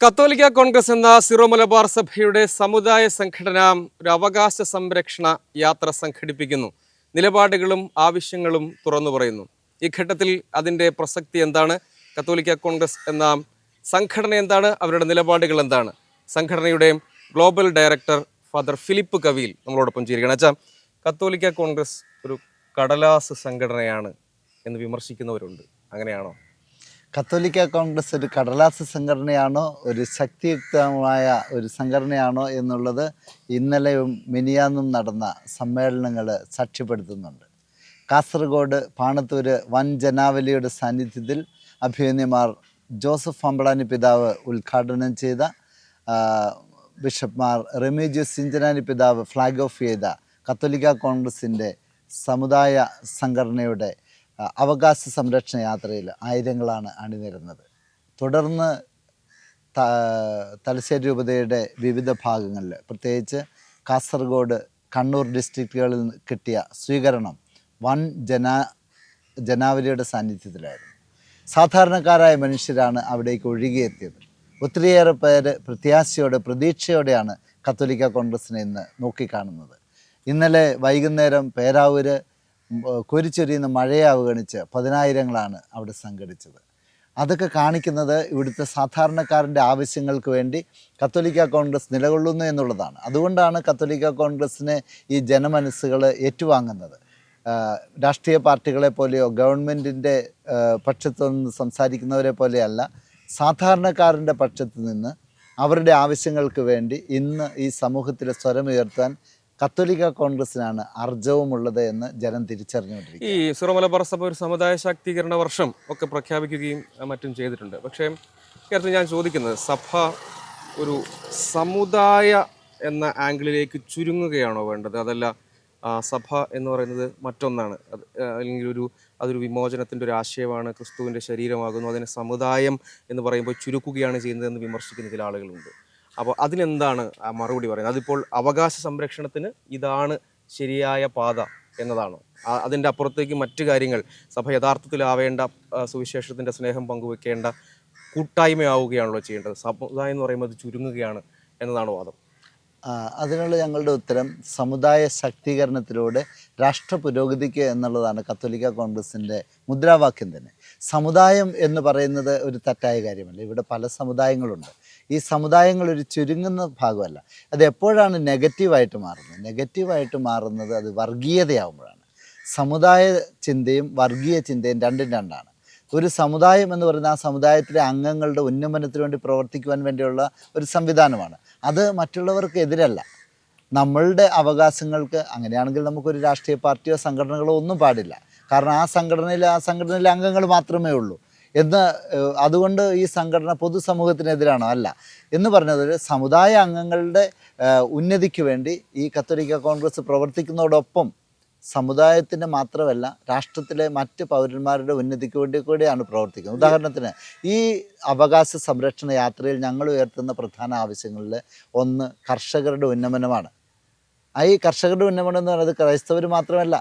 കത്തോലിക്ക കോൺഗ്രസ് എന്ന സിറോ മലബാർ സഭയുടെ സമുദായ സംഘടന ഒരു അവകാശ സംരക്ഷണ യാത്ര സംഘടിപ്പിക്കുന്നു. നിലപാടുകളും ആവശ്യങ്ങളും തുറന്നു പറയുന്നു. ഈ ഘട്ടത്തിൽ അതിന്റെ പ്രസക്തി എന്താണ്? കത്തോലിക്ക കോൺഗ്രസ് എന്ന സംഘടന എന്താണ്? അവരുടെ നിലപാടുകൾ എന്താണ്? സംഘടനയുടെ ഗ്ലോബൽ ഡയറക്ടർ ഫാദർ ഫിലിപ്പ് കവിയിൽ നമ്മളോടൊപ്പം ചേരുകയാണ്. അച്ഛാ കത്തോലിക്ക കോൺഗ്രസ് ഒരു കടലാസ് സംഘടനയാണ് എന്ന് വിമർശിക്കുന്നവരുണ്ട്. അങ്ങനെയാണോ? കത്തോലിക്ക കോൺഗ്രസ് ഒരു കടലാസ സംഘടനയാണോ ഒരു ശക്തിയുക്തമായ ഒരു സംഘടനയാണോ എന്നുള്ളത് ഇന്നലെയും മിനിയാന്നും നടന്ന സമ്മേളനങ്ങൾ സാക്ഷ്യപ്പെടുത്തുന്നുണ്ട്. കാസർഗോഡ് പാണത്തൂർ വൻ ജനാവലിയുടെ സാന്നിധ്യത്തിൽ അഭിമന്യമാർ ജോസഫ് അമ്പളാനി പിതാവ് ഉദ്ഘാടനം ചെയ്ത ബിഷപ്പ്മാർ റെമീജിയസ് സിഞ്ചനാനി പിതാവ് ഫ്ലാഗ് ഓഫ് ചെയ്ത കത്തോലിക്ക കോൺഗ്രസിന്റെ സമുദായ സംഘടനയുടെ അവകാശ സംരക്ഷണ യാത്രയിൽ ആയിരങ്ങളാണ് അണിനിരുന്നത്. തുടർന്ന് തലശ്ശേരി രൂപതയുടെ വിവിധ ഭാഗങ്ങളിൽ പ്രത്യേകിച്ച് കാസർഗോഡ് കണ്ണൂർ ഡിസ്ട്രിക്റ്റുകളിൽ കിട്ടിയ സ്വീകരണം വൻ ജന ജനാവലിയുടെ സാന്നിധ്യത്തിലായിരുന്നു. സാധാരണക്കാരായ മനുഷ്യരാണ് അവിടേക്ക് ഒഴുകിയെത്തിയത്. ഒത്തിരിയേറെ പേര് പ്രത്യാശയോടെ പ്രതീക്ഷയോടെയാണ് കത്തോലിക്ക കോൺഗ്രസിനെ ഇന്ന് നോക്കിക്കാണുന്നത്. ഇന്നലെ വൈകുന്നേരം പേരാവൂര് കോരിച്ചൊരിയുന്ന മഴയെ അവഗണിച്ച് പതിനായിരങ്ങളാണ് അവിടെ സംഘടിച്ചത്. അതൊക്കെ കാണിക്കുന്നത് ഇവിടുത്തെ സാധാരണക്കാരന്റെ ആവശ്യങ്ങൾക്ക് വേണ്ടി കത്തോലിക്ക കോൺഗ്രസ് നിലകൊള്ളുന്നു എന്നുള്ളതാണ്. അതുകൊണ്ടാണ് കത്തോലിക്ക കോൺഗ്രസ്സിനെ ഈ ജനമനസ്സുകൾ ഏറ്റുവാങ്ങുന്നത്. രാഷ്ട്രീയ പാർട്ടികളെ പോലെയോ ഗവൺമെന്റിന്റെ പക്ഷത്തു നിന്ന് സംസാരിക്കുന്നവരെ പോലെയല്ല സാധാരണക്കാരന്റെ പക്ഷത്ത് നിന്ന് അവരുടെ ആവശ്യങ്ങൾക്ക് വേണ്ടി ഇന്ന് ഈ സമൂഹത്തിലെ സ്വരമുയർത്താൻ കത്തോലിക്ക കോൺഗ്രസിനാണ് അർജവുമുള്ളത് എന്ന് ജനം തിരിച്ചറിഞ്ഞുകൊണ്ടിരിക്കും ഈ സുറമലബാർ മലബാർ സഭ ഒരു സമുദായ ശാക്തീകരണ വർഷം ഒക്കെ പ്രഖ്യാപിക്കുകയും മറ്റും ചെയ്തിട്ടുണ്ട്. പക്ഷേ കേരളത്തിൽ ഞാൻ ചോദിക്കുന്നത് സഭ ഒരു സമുദായ എന്ന ആംഗിളിലേക്ക് ചുരുങ്ങുകയാണോ വേണ്ടത്? അതല്ല സഭ എന്ന് പറയുന്നത് മറ്റൊന്നാണ്. അല്ലെങ്കിൽ ഒരു അതൊരു വിമോചനത്തിന്റെ ഒരു ആശയമാണ് ക്രിസ്തുവിന്റെ ശരീരമാകുന്നു അതിനെ സമുദായം എന്ന് പറയുമ്പോൾ ചുരുക്കുകയാണ് ചെയ്യുന്നതെന്ന് വിമർശിക്കുന്ന ചില ആളുകളുണ്ട്. അപ്പോൾ അതിനെന്താണ് മറുപടി പറയുന്നത്? അതിപ്പോൾ അവകാശ സംരക്ഷണത്തിന് ഇതാണ് ശരിയായ പാത എന്നതാണോ? അതിന്റെ അപ്പുറത്തേക്ക് മറ്റു കാര്യങ്ങൾ സഭ യഥാർത്ഥത്തിലാവേണ്ട സുവിശേഷത്തിന്റെ സ്നേഹം പങ്കുവെക്കേണ്ട കൂട്ടായ്മയാവുകയാണല്ലോ ചെയ്യേണ്ടത്. സമുദായം എന്ന് പറയുമ്പോൾ അത് ചുരുങ്ങുകയാണ് എന്നതാണ് വാദം? അതിനുള്ള ഞങ്ങളുടെ ഉത്തരം സമുദായ ശാക്തീകരണത്തിലൂടെ രാഷ്ട്ര പുരോഗതിക്ക് എന്നുള്ളതാണ് കത്തോലിക്ക കോൺഗ്രസിന്റെ മുദ്രാവാക്യം തന്നെ. സമുദായം എന്ന് പറയുന്നത് ഒരു തെറ്റായ കാര്യമല്ല. ഇവിടെ പല സമുദായങ്ങളുണ്ട്. ഈ സമുദായങ്ങൾ ഒരു ചുരുങ്ങുന്ന ഭാഗമല്ല. അത് എപ്പോഴാണ് നെഗറ്റീവായിട്ട് മാറുന്നത്? നെഗറ്റീവായിട്ട് മാറുന്നത് അത് വർഗീയതയാവുമ്പോഴാണ്. സമുദായ ചിന്തയും വർഗീയ ചിന്തയും രണ്ടും രണ്ടാണ്. ഒരു സമുദായം എന്ന് പറയുന്ന ആ സമുദായത്തിലെ അംഗങ്ങളുടെ ഉന്നമനത്തിന് വേണ്ടി പ്രവർത്തിക്കുവാൻ വേണ്ടിയുള്ള ഒരു സംവിധാനമാണ്. അത് മറ്റുള്ളവർക്ക് എതിരല്ല. നമ്മളുടെ അവകാശങ്ങൾക്ക് അങ്ങനെയാണെങ്കിൽ നമുക്കൊരു രാഷ്ട്രീയ പാർട്ടിയോ സംഘടനകളോ ഒന്നും പാടില്ല. കാരണം ആ സംഘടനയിൽ ആ സംഘടനയിലെ അംഗങ്ങൾ മാത്രമേ ഉള്ളൂ. എന്ന് അതുകൊണ്ട് ഈ സംഘടന പൊതുസമൂഹത്തിനെതിരാണോ? അല്ല. എന്ന് പറഞ്ഞത് സമുദായ അംഗങ്ങളുടെ ഉന്നതിക്ക് വേണ്ടി ഈ കത്തോലിക്ക കോൺഗ്രസ് പ്രവർത്തിക്കുന്നതോടൊപ്പം സമുദായത്തിന്റെ മാത്രമല്ല രാഷ്ട്രത്തിലെ മറ്റ് പൗരന്മാരുടെ ഉന്നതിക്ക് വേണ്ടി കൂടിയാണ് പ്രവർത്തിക്കുന്നത്. ഉദാഹരണത്തിന് ഈ അവകാശ സംരക്ഷണ യാത്രയിൽ ഞങ്ങൾ ഉയർത്തുന്ന പ്രധാന ആവശ്യങ്ങളിൽ ഒന്ന് കർഷകരുടെ ഉന്നമനമാണ്. ഈ കർഷകരുടെ ഉന്നമനം എന്ന് പറയുന്നത് ക്രൈസ്തവർ മാത്രമല്ല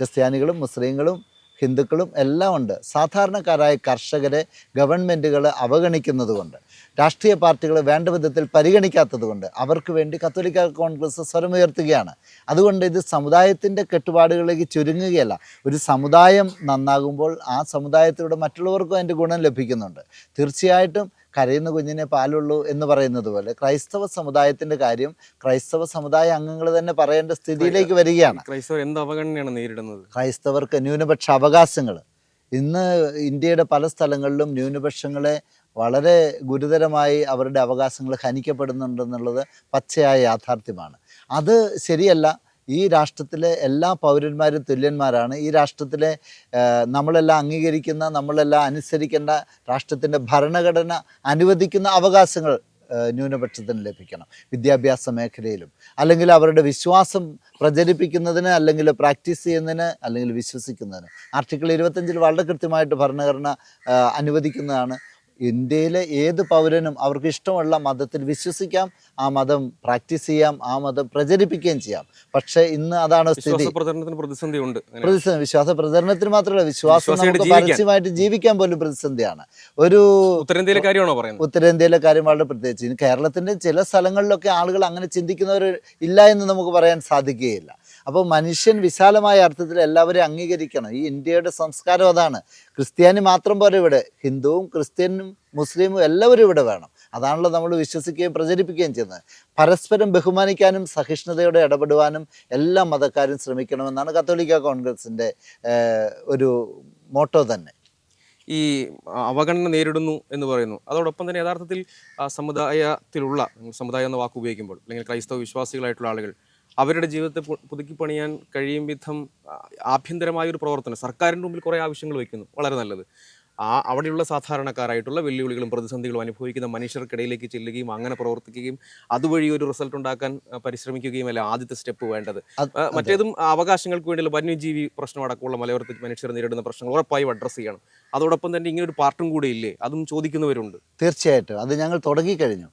ക്രിസ്ത്യാനികളും മുസ്ലിങ്ങളും ഹിന്ദുക്കളും എല്ലാം ഉണ്ട്. സാധാരണക്കാരായ കർഷകരെ ഗവൺമെന്റുകൾ അവഗണിക്കുന്നത് കൊണ്ട് രാഷ്ട്രീയ പാർട്ടികൾ വേണ്ട വിധത്തിൽ പരിഗണിക്കാത്തത് കൊണ്ട് അവർക്ക് വേണ്ടി കത്തോലിക്ക കോൺഗ്രസ് സ്വരമുയർത്തുകയാണ് അതുകൊണ്ട് ഇത് സമുദായത്തിന്റെ കെട്ടുപാടുകളിലേക്ക് ചുരുങ്ങുകയല്ല. ഒരു സമുദായം നന്നാകുമ്പോൾ ആ സമുദായത്തിലൂടെ മറ്റുള്ളവർക്കും അതിന്റെ ഗുണം ലഭിക്കുന്നുണ്ട്. തീർച്ചയായിട്ടും കരയുന്ന കുഞ്ഞിനെ പാലുള്ളൂ എന്ന് പറയുന്നത് പോലെ ക്രൈസ്തവ സമുദായത്തിന്റെ കാര്യം ക്രൈസ്തവ സമുദായ അംഗങ്ങൾ തന്നെ പറയേണ്ട സ്ഥിതിയിലേക്ക് വരികയാണ്. ക്രൈസ്തവർ എന്ത് അവഗണനയാണ് നേരിടുന്നത്? ക്രൈസ്തവർക്ക് ന്യൂനപക്ഷ അവകാശങ്ങൾ. ഇന്ന് ഇന്ത്യയുടെ പല സ്ഥലങ്ങളിലും ന്യൂനപക്ഷങ്ങളെ വളരെ ഗുരുതരമായി അവരുടെ അവകാശങ്ങൾ ഹനിക്കപ്പെടുന്നുണ്ടെന്നുള്ളത് പച്ചയായ യാഥാർത്ഥ്യമാണ്. അത് ശരിയല്ല. ഈ രാഷ്ട്രത്തിലെ എല്ലാ പൗരന്മാരും തുല്യന്മാരാണ്. ഈ രാഷ്ട്രത്തിലെ നമ്മളെല്ലാം അംഗീകരിക്കുന്ന നമ്മളെല്ലാം അനുസരിക്കേണ്ട രാഷ്ട്രത്തിന്റെ ഭരണഘടന അനുവദിക്കുന്ന അവകാശങ്ങൾ ന്യൂനപക്ഷത്തിന് ലഭിക്കണം. വിദ്യാഭ്യാസ മേഖലയിലും. അല്ലെങ്കിൽ അവരുടെ വിശ്വാസം പ്രചരിപ്പിക്കുന്നതിന് അല്ലെങ്കിൽ പ്രാക്ടീസ് ചെയ്യുന്നതിന് അല്ലെങ്കിൽ വിശ്വസിക്കുന്നതിന്. ആർട്ടിക്കിൾ ഇരുപത്തഞ്ചിൽ വളരെ കൃത്യമായിട്ട് ഭരണഘടന അനുവദിക്കുന്നതാണ്. ഇന്ത്യയിലെ ഏത് പൗരനും അവർക്ക് ഇഷ്ടമുള്ള മതത്തിൽ വിശ്വസിക്കാം ആ മതം പ്രാക്ടീസ് ചെയ്യാം ആ മതം പ്രചരിപ്പിക്കുകയും ചെയ്യാം. പക്ഷേ ഇന്ന് അതാണ് സ്ഥിതി. പ്രതിസന്ധി വിശ്വാസ പ്രചരണത്തിന് മാത്രമല്ല വിശ്വാസം നമുക്ക് ജീവിക്കാൻ. പരസ്യമായിട്ട് ജീവിക്കാൻ പോലും പ്രതിസന്ധിയാണ്. ഒരു ഉത്തരേന്ത്യയിലെ കാര്യമാണോ പറയുന്നത്? ഉത്തരേന്ത്യയിലെ കാര്യം വളരെ പ്രത്യേകിച്ച്. കേരളത്തിന്റെ ചില സ്ഥലങ്ങളിലൊക്കെ ആളുകൾ അങ്ങനെ ചിന്തിക്കുന്നവർ ഇല്ല എന്ന് നമുക്ക് പറയാൻ സാധിക്കുകയില്ല. അപ്പോൾ മനുഷ്യൻ വിശാലമായ അർത്ഥത്തിൽ എല്ലാവരെയും അംഗീകരിക്കണം. ഈ ഇന്ത്യയുടെ സംസ്കാരം അതാണ്. ക്രിസ്ത്യാനി മാത്രം പോരെ ഇവിടെ. ഹിന്ദുവും ക്രിസ്ത്യനും മുസ്ലിമും എല്ലാവരും ഇവിടെ വേണം. അതാണല്ലോ നമ്മൾ വിശ്വസിക്കുകയും പ്രചരിപ്പിക്കുകയും ചെയ്യുന്നത്. പരസ്പരം ബഹുമാനിക്കാനും സഹിഷ്ണുതയോടെ ഇടപെടുവാനും എല്ലാ മതക്കാരും ശ്രമിക്കണമെന്നാണ് കത്തോലിക്ക കോൺഗ്രസിന്റെ ഒരു മോട്ടോ തന്നെ. ഈ അവഗണന നേരിടുന്നു എന്ന് പറയുന്നു. അതോടൊപ്പം തന്നെ യഥാർത്ഥത്തിൽ സമുദായത്തിലുള്ള സമുദായം എന്ന വാക്ക് ഉപയോഗിക്കുമ്പോൾ അല്ലെങ്കിൽ ക്രൈസ്തവ വിശ്വാസികളായിട്ടുള്ള ആളുകൾ അവരുടെ ജീവിതത്തെ പുതുക്കി പണിയാൻ കഴിയും വിധം ആഭ്യന്തരമായ ഒരു പ്രവർത്തനം സർക്കാരിന്റെ മുമ്പിൽ കുറേ ആവശ്യങ്ങൾ വയ്ക്കുന്നു. വളരെ നല്ലത്. ആ അവിടെയുള്ള സാധാരണക്കാരായിട്ടുള്ള വെല്ലുവിളികളും പ്രതിസന്ധികളും അനുഭവിക്കുന്ന മനുഷ്യർക്കിടയിലേക്ക് ചെല്ലുകയും അങ്ങനെ പ്രവർത്തിക്കുകയും അതുവഴി ഒരു റിസൾട്ട് ഉണ്ടാക്കാൻ പരിശ്രമിക്കുകയും അല്ല ആദ്യത്തെ സ്റ്റെപ്പ് വേണ്ടത്. മറ്റേതും അവകാശങ്ങൾക്ക് വേണ്ടിയുള്ള വന്യജീവി പ്രശ്നം അടക്കമുള്ള മലയോരത്തിൽ മനുഷ്യർ നേരിടുന്ന പ്രശ്നങ്ങൾ ഉറപ്പായും അഡ്രസ്സ് ചെയ്യണം. അതോടൊപ്പം തന്നെ ഇങ്ങനെ ഒരു പാർട്ടും കൂടെ ഇല്ലേ? അതും ചോദിക്കുന്നവരുണ്ട്. തീർച്ചയായിട്ടും. അത് ഞങ്ങൾ തുടങ്ങിക്കഴിഞ്ഞു.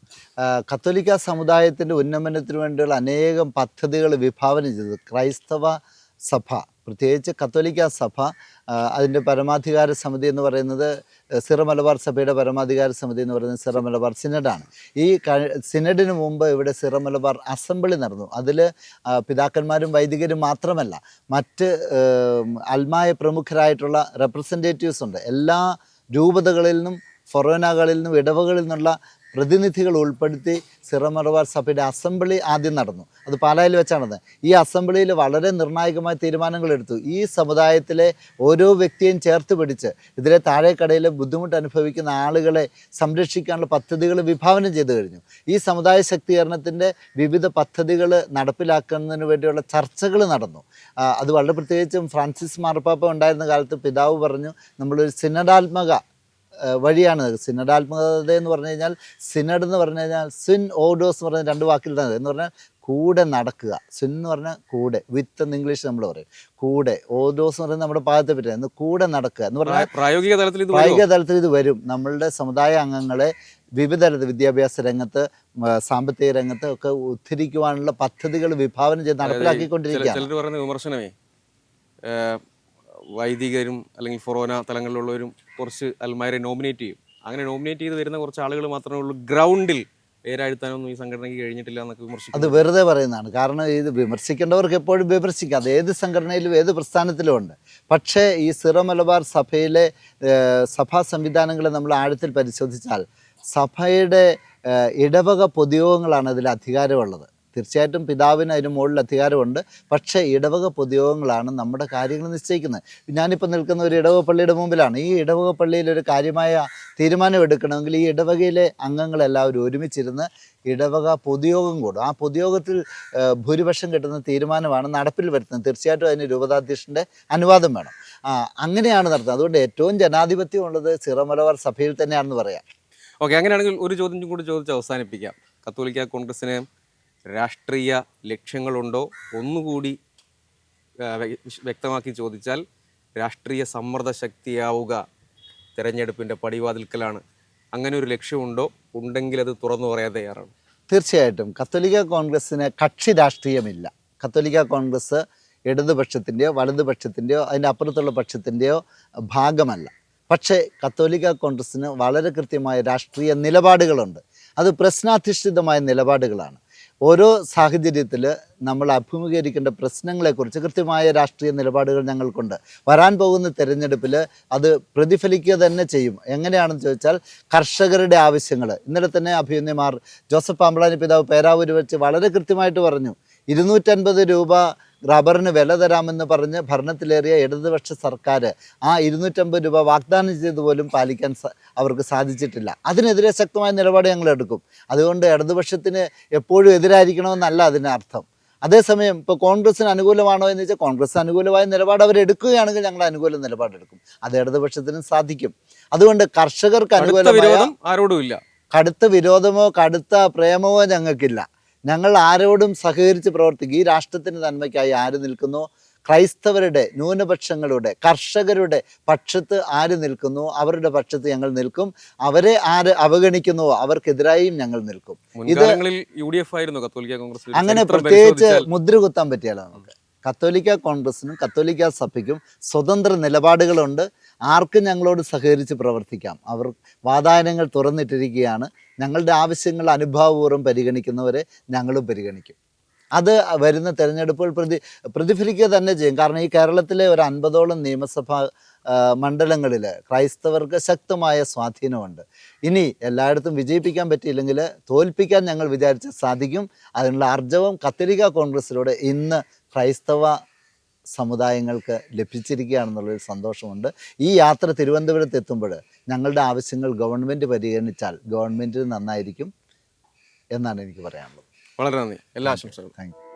കത്തോലിക്ക സമുദായത്തിന്റെ ഉന്നമനത്തിന് വേണ്ടിയുള്ള അനേകം പദ്ധതികൾ വിഭാവനം ചെയ്തത് ക്രൈസ്തവ സഭ പ്രത്യേകിച്ച് കത്തോലിക്ക സഭ അതിന്റെ പരമാധികാര സമിതി എന്ന് പറയുന്നത് സിറ മലബാർ സഭയുടെ പരമാധികാര സമിതി എന്ന് പറയുന്നത് സിറ മലബാർ സിനഡാണ്. ഈ സിനഡിന് മുമ്പ് ഇവിടെ സിറ മലബാർ അസംബ്ലി നടന്നു. അതിൽ പിതാക്കന്മാരും വൈദികരും മാത്രമല്ല മറ്റ് അൽമായ പ്രമുഖരായിട്ടുള്ള റെപ്രസെന്റേറ്റീവ്സ് ഉണ്ട്. എല്ലാ രൂപതകളിൽ നിന്നും ഫൊറോനകളിൽ നിന്നും ഇടവകളിൽ നിന്നുള്ള പ്രതിനിധികൾ ഉൾപ്പെടുത്തി സിറമറവാർ സഭയുടെ അസംബ്ലി ആദ്യം നടന്നു. അത് പാലായിൽ വെച്ചാണത്. ഈ അസംബ്ലിയിൽ വളരെ നിർണായകമായ തീരുമാനങ്ങൾ എടുത്തു. ഈ സമുദായത്തിലെ ഓരോ വ്യക്തിയെയും ചേർത്ത് പിടിച്ച് ഇതിലെ താഴേക്കടയിലെ ബുദ്ധിമുട്ട് അനുഭവിക്കുന്ന ആളുകളെ സംരക്ഷിക്കാനുള്ള പദ്ധതികൾ വിഭാവനം ചെയ്തു കഴിഞ്ഞു. ഈ സമുദായ ശക്തീകരണത്തിന്റെ വിവിധ പദ്ധതികൾ നടപ്പിലാക്കുന്നതിന് വേണ്ടിയുള്ള ചർച്ചകൾ നടന്നു. അത് വളരെ പ്രത്യേകിച്ചും ഫ്രാൻസിസ് മാർപ്പാപ്പ ഉണ്ടായിരുന്ന കാലത്ത് പിതാവ് പറഞ്ഞു നമ്മളൊരു സിനഡാത്മക വഴിയാണ് സിനഡാത്മകത എന്ന് പറഞ്ഞു കഴിഞ്ഞാൽ സിനഡ് എന്ന് പറഞ്ഞു കഴിഞ്ഞാൽ സിൻ ഓഡോസ് എന്ന് പറഞ്ഞ രണ്ട് വാക്കിലാണ് എന്ന് പറഞ്ഞാൽ കൂടെ നടക്കുക. സിൻ എന്ന് പറഞ്ഞാൽ കൂടെ. വിത്ത് എന്ന് ഇംഗ്ലീഷ് നമ്മൾ പറയും. കൂടെ. ഓഡോസ് എന്ന് പറയുന്നത് നമ്മുടെ പാദത്തെ പറ്റുക എന്ന് കൂടെ നടക്കുക എന്ന് പറഞ്ഞാൽ പ്രായോഗിക തലത്തിൽ ഇത് പ്രായോഗിക തലത്തിൽ ഇത് വരും. നമ്മളുടെ സമുദായ അംഗങ്ങളെ വിവിധ വിദ്യാഭ്യാസ രംഗത്ത് സാമ്പത്തിക രംഗത്ത് ഒക്കെ ഉദ്ധരിക്കുവാനുള്ള പദ്ധതികൾ വിഭാവനം ചെയ്ത് നടപ്പിലാക്കിക്കൊണ്ടിരിക്കുകയാണ്. വിമർശനമേ. ഏഹ്, വൈദികരും അല്ലെങ്കിൽ ഫൊറോന തലങ്ങളിലുള്ളവരും കുറച്ച് അൽമാരെ നോമിനേറ്റ് ചെയ്യും. അങ്ങനെ നോമിനേറ്റ് ചെയ്ത് വരുന്ന കുറച്ച് ആളുകൾ മാത്രമേ ഉള്ളൂ. ഗ്രൗണ്ടിൽ പേരാഴ്ത്താനൊന്നും ഈ സംഘടനയ്ക്ക് കഴിഞ്ഞിട്ടില്ല എന്നൊക്കെ വിമർശിക്കും അത് വെറുതെ പറയുന്നതാണ്. കാരണം ഇത് വിമർശിക്കേണ്ടവർക്ക് എപ്പോഴും വിമർശിക്കാം. അത് ഏത് സംഘടനയിലും ഏത് പ്രസ്ഥാനത്തിലും ഉണ്ട്. പക്ഷേ ഈ സിറോ മലബാർ സഭയിലെ സഭാ സംവിധാനങ്ങളെ നമ്മൾ ആഴത്തിൽ പരിശോധിച്ചാൽ സഭയുടെ ഇടവക പൊതുയോഗങ്ങളാണ് അതിൽ അധികാരമുള്ളത്. തീർച്ചയായിട്ടും പിതാവിന് അതിന് മുകളിൽ അധികാരമുണ്ട്. പക്ഷേ ഇടവക പൊതുയോഗങ്ങളാണ് നമ്മുടെ കാര്യങ്ങൾ നിശ്ചയിക്കുന്നത്. ഞാനിപ്പോൾ നിൽക്കുന്ന ഒരു ഇടവക പള്ളിയുടെ മുമ്പിലാണ്. ഈ ഇടവക പള്ളിയിൽ ഒരു കാര്യമായ തീരുമാനം എടുക്കണമെങ്കിൽ ഈ ഇടവകയിലെ അംഗങ്ങളെല്ലാവരും ഒരുമിച്ചിരുന്ന് ഇടവക പൊതുയോഗം കൂടും. ആ പൊതുയോഗത്തിൽ ഭൂരിപക്ഷം കിട്ടുന്ന തീരുമാനമാണ് നടപ്പിൽ വരുത്തുന്നത്. തീർച്ചയായിട്ടും അതിന് രൂപതാധ്യക്ഷന്റെ അനുവാദം വേണം. അങ്ങനെയാണ് നടത്തുന്നത്. അതുകൊണ്ട് ഏറ്റവും ജനാധിപത്യം ഉള്ളത് സിറമലബാർ സഭയിൽ തന്നെയാണെന്ന് പറയാം. ഓക്കെ അങ്ങനെയാണെങ്കിൽ ഒരു ചോദ്യം കൂടി ചോദിച്ച് അവസാനിപ്പിക്കാം. കത്തോലിക്ക കോൺഗ്രസിന് രാഷ്ട്രീയ ലക്ഷ്യങ്ങളുണ്ടോ? ഒന്നുകൂടി വ്യക്തമാക്കി ചോദിച്ചാൽ രാഷ്ട്രീയ സമ്മർദ്ദ ശക്തിയാവുക തെരഞ്ഞെടുപ്പിന്റെ പടിവാതിൽക്കലാണ്. അങ്ങനെ ഒരു ലക്ഷ്യമുണ്ടോ? ഉണ്ടെങ്കിൽ അത് തുറന്നു പറയാൻ തയ്യാറാണ്. തീർച്ചയായിട്ടും. കത്തോലിക്ക കോൺഗ്രസ്സിന് കക്ഷി രാഷ്ട്രീയമില്ല. കത്തോലിക്ക കോൺഗ്രസ് ഇടതുപക്ഷത്തിന്റെയോ വലതുപക്ഷത്തിന്റെയോ അതിന്റെ അപ്പുറത്തുള്ള പക്ഷത്തിന്റെയോ ഭാഗമല്ല. പക്ഷേ കത്തോലിക്ക കോൺഗ്രസ്സിന് വളരെ കൃത്യമായ രാഷ്ട്രീയ നിലപാടുകളുണ്ട്. അത് പ്രശ്നാധിഷ്ഠിതമായ നിലപാടുകളാണ്. ഓരോ സാഹചര്യത്തിൽ നമ്മൾ അഭിമുഖീകരിക്കേണ്ട പ്രശ്നങ്ങളെക്കുറിച്ച് കൃത്യമായ രാഷ്ട്രീയ നിലപാടുകൾ ഞങ്ങൾക്കുണ്ട്. വരാൻ പോകുന്ന തിരഞ്ഞെടുപ്പിൽ അത് പ്രതിഫലിക്കുക തന്നെ ചെയ്യും. എങ്ങനെയാണെന്ന് ചോദിച്ചാൽ കർഷകരുടെ ആവശ്യങ്ങൾ. ഇന്നലെ തന്നെ അഭിനന്ദമാർ ജോസഫ് പാമ്പളാനി പിതാവ് പേരാവൂര് വെച്ച് വളരെ കൃത്യമായിട്ട് പറഞ്ഞു. ഇരുന്നൂറ്റൻപത് രൂപ റബ്ബറിന് വില തരാമെന്ന് പറഞ്ഞ് ഭരണത്തിലേറിയ ഇടതുപക്ഷ സർക്കാർ ആ ഇരുന്നൂറ്റമ്പത് രൂപ വാഗ്ദാനം ചെയ്ത് പോലും പാലിക്കാൻ അവർക്ക് സാധിച്ചിട്ടില്ല. അതിനെതിരെ ശക്തമായ നിലപാട് ഞങ്ങൾ എടുക്കും. അതുകൊണ്ട് ഇടതുപക്ഷത്തിന് എപ്പോഴും എതിരായിരിക്കണമെന്നല്ല അതിനർത്ഥം അർത്ഥം. അതേസമയം ഇപ്പോൾ കോൺഗ്രസ്സിന് അനുകൂലമാണോ എന്ന് വെച്ചാൽ കോൺഗ്രസ് അനുകൂലമായ നിലപാട് അവർ എടുക്കുകയാണെങ്കിൽ ഞങ്ങൾ അനുകൂല നിലപാടെടുക്കും അത് ഇടതുപക്ഷത്തിനും സാധിക്കും. അതുകൊണ്ട് കർഷകർക്ക് അനുകൂലമായ വിരോധം ഇല്ല. കടുത്ത വിരോധമോ കടുത്ത പ്രേമമോ ഞങ്ങൾക്കില്ല. ഞങ്ങൾ ആരോടും സഹകരിച്ച് പ്രവർത്തിക്കുക. ഈ രാഷ്ട്രത്തിന്റെ നന്മയ്ക്കായി ആര് നിൽക്കുന്നു? ക്രൈസ്തവരുടെ ന്യൂനപക്ഷങ്ങളുടെ കർഷകരുടെ പക്ഷത്ത് ആര് നിൽക്കുന്നു? അവരുടെ പക്ഷത്ത് ഞങ്ങൾ നിൽക്കും. അവരെ ആര് അവഗണിക്കുന്നുവോ അവർക്കെതിരായും ഞങ്ങൾ നിൽക്കും. ഇത് അങ്ങനെ പ്രത്യേകിച്ച് മുദ്ര കുത്താൻ പറ്റിയാലോ നമുക്ക്. കത്തോലിക്ക കോൺഗ്രസിനും കത്തോലിക്ക സഭയ്ക്കും സ്വതന്ത്ര നിലപാടുകളുണ്ട്. ആർക്കും ഞങ്ങളോട് സഹകരിച്ച് പ്രവർത്തിക്കാം. അവർ വാതായനങ്ങൾ തുറന്നിട്ടിരിക്കുകയാണ്. ഞങ്ങളുടെ ആവശ്യങ്ങൾ അനുഭാവപൂർവം പരിഗണിക്കുന്നവരെ ഞങ്ങളും പരിഗണിക്കും. അത് വരുന്ന തിരഞ്ഞെടുപ്പുകൾ പ്രതി പ്രതിഫലിക്കുക തന്നെ ചെയ്യും. കാരണം ഈ കേരളത്തിലെ ഒരു അൻപതോളം നിയമസഭാ മണ്ഡലങ്ങളിൽ ക്രൈസ്തവർക്ക് ശക്തമായ സ്വാധീനമുണ്ട്. ഇനി എല്ലായിടത്തും വിജയിപ്പിക്കാൻ പറ്റിയില്ലെങ്കിൽ തോൽപ്പിക്കാൻ ഞങ്ങൾ വിചാരിച്ച് സാധിക്കും. അതിനുള്ള ആർജവം കത്തോലിക്ക കോൺഗ്രസിലൂടെ ഇന്ന് ക്രൈസ്തവ സമുദായങ്ങൾക്ക് ലഭിച്ചിരിക്കുകയാണെന്നുള്ളൊരു സന്തോഷമുണ്ട്. ഈ യാത്ര തിരുവനന്തപുരത്ത് എത്തുമ്പോൾ ഞങ്ങളുടെ ആവശ്യങ്ങൾ ഗവൺമെന്റ് പരിഗണിച്ചാൽ ഗവൺമെന്റിന് നന്നായിരിക്കും എന്നാണ് എനിക്ക് പറയാനുള്ളത്. വളരെ നന്ദി. എല്ലാ ആശംസകളും. Thank you.